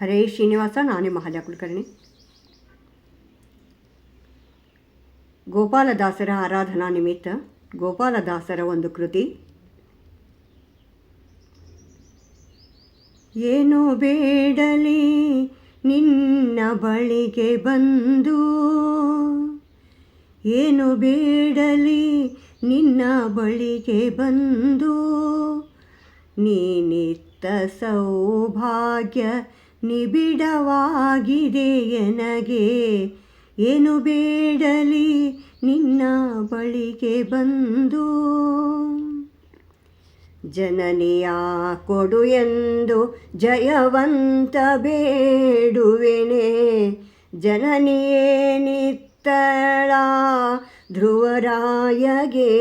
ಹರೇ ಶ್ರೀನಿವಾಸ, ನಾನೇ ಮಹಾಲ ಕುಲಕರ್ಣಿ ಗೋಪಾಲದಾಸರ ಆರಾಧನಾ ನಿಮಿತ್ತ ಗೋಪಾಲದಾಸರ ಒಂದು ಕೃತಿ. ಏನು ಬೇಡಲಿ ನಿನ್ನ ಬಳಿಗೆ ಬಂದು, ಏನು ಬೇಡಲಿ ನಿನ್ನ ಬಳಿಗೆ ಬಂದು, ನೀನಿತ್ತ ಸೌಭಾಗ್ಯ ನಿಬಿಡವಾಗಿದೆ ಎನಗೆ. ಏನು ಬೇಡಲಿ ನಿನ್ನ ಬಳಿಗೆ ಬಂದು. ಜನನಿಯ ಕೊಡು ಎಂದು ಜಯವಂತ ಬೇಡುವೆನೆ. ಜನನಿಯೇ ನಿತ್ತಳ ಧ್ರುವರಾಯಗೆ.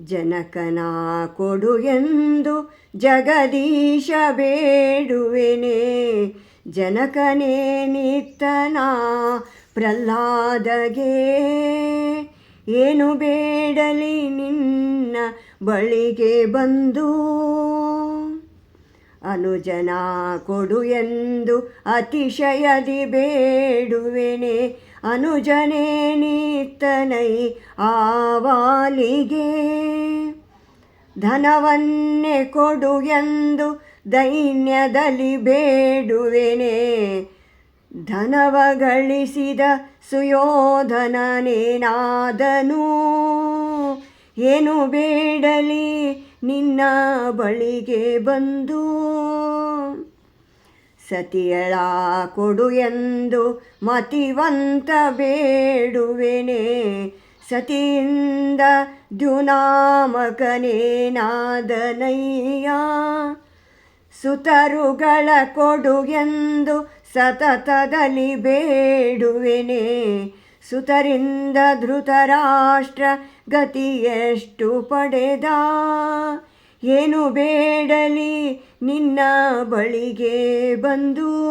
ಜನಕನ ಕೊಡು ಎಂದು ಜಗದೀಶ ಬೇಡುವೆನೆ. ಜನಕನೇ ನಿತ್ತನ ಪ್ರಹ್ಲಾದಗೆ. ಏನು ಬೇಡಲಿ ನಿನ್ನ ಬಳಿಗೆ ಬಂದು. ಅನುಜನ ಕೊಡು ಎಂದು ಅತಿಶಯದಿ ಬೇಡುವೆನೆ. ಅನುಜನೇ ನೀತನೈ ಆವಾಲಿಗೆ. ಧನವನ್ನೇ ಕೊಡು ಎಂದು ದೈನ್ಯದಲ್ಲಿ ಬೇಡುವೆನೆ. ಧನವ ಗಳಿಸಿದ ಸುಯೋಧನನೇನಾದನು ಏನು ಬೇಡಲಿ ನಿನ್ನ ಬಳಿಗೆ ಬಂದು? ಸತಿಯಳ ಕೊಡು ಎಂದು ಮತಿವಂತ ಬೇಡುವೆನೆ. ಸತಿಯಿಂದ ದ್ಯುನಾಮಕನೇನಾದನಯ್ಯ ಸುತರುಗಳ ಕೊಡು ಎಂದು ಸತತದಲ್ಲಿ ಬೇಡುವೆನೆ. ಸುತರಿಂದ ಧೃತರಾಷ್ಟ್ರ ಗತಿಯೆಷ್ಟು ಪಡೆದ? ಏನು ಬೇಡಲಿ ನಿನ್ನ ಬಳಿಗೆ ಬಂದು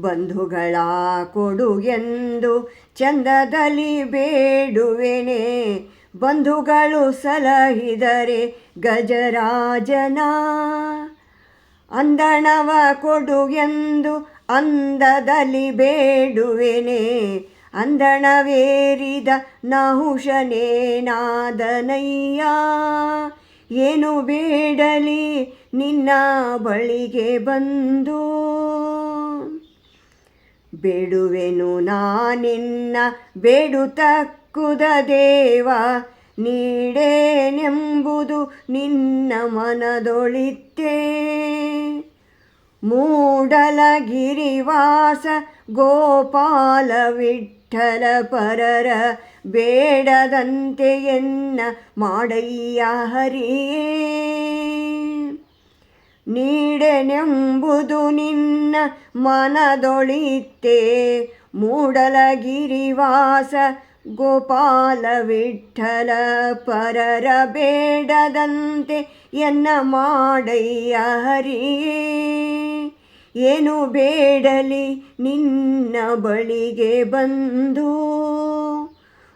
ಬಂಧುಗಳ ಕೊಡು ಎಂದು ಚಂದದಲ್ಲಿ ಬೇಡುವೆನೆ. ಬಂಧುಗಳು ಸಲಹಿದರೆ ಗಜರಾಜನ ಅಂದಣವ ಎಂದು ಅಂದದಲ್ಲಿ ಬೇಡುವೆನೆ. ಅಂದಣವೇರಿದ ನಹುಷನೇನಾದನಯ್ಯ ಏನು ಬೇಡಲಿ ನಿನ್ನ ಬಳಿಗೆ ಬಂದು. ಬೇಡುವೆನು ನಾನಿನ್ನ ಬೇಡುತ್ತಕ್ಕುದ ದೇವ ನೀಡೇನೆಂಬುದು ನಿನ್ನ ಮನದೊಳಿತ್ತೇ. ಮೂಡಲಗಿರಿವಾಸ ಗೋಪಾಲ ವಿಠಲ ಪರರ ಬೇಡದಂತೆ ಎನ್ನ ಮಾಡಯ್ಯ ಹರಿಯೇ ನೀಡೆನೆಂಬುದು ನಿನ್ನ ಮನದೊಳಿತೆ ಮೂಡಲಗಿರಿವಾಸ ಗೋಪಾಲ ವಿಠಲ ಪರರ ಬೇಡದಂತೆ ಎನ್ನ ಮಾಡಯ್ಯ ಹರಿಯೇ ಏನು ಬೇಡಲಿ ನಿನ್ನ ಬಳಿಗೆ ಬಂದು.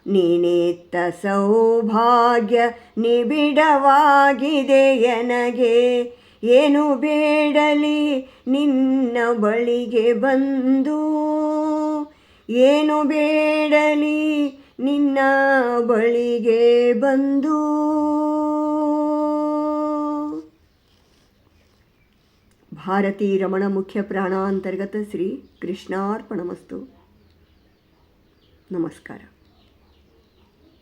ನೀನಿತ್ತ ಸೌಭಾಗ್ಯ ನಿಬಿಡವಾಗಿದೆ ಎನಗೆ. ಏನು ಬೇಡಲಿ ನಿನ್ನ ಬಳಿಗೆ ಬಂದು. ಏನು ಬೇಡಲಿ ನಿನ್ನ ಬಳಿಗೆ ಬಂದು. ಭಾರತೀ ರಮಣ ಮುಖ್ಯ ಪ್ರಾಣಾಂತರ್ಗತ ಶ್ರೀ ಕೃಷ್ಣಾರ್ಪಣಮಸ್ತು. ನಮಸ್ಕಾರ.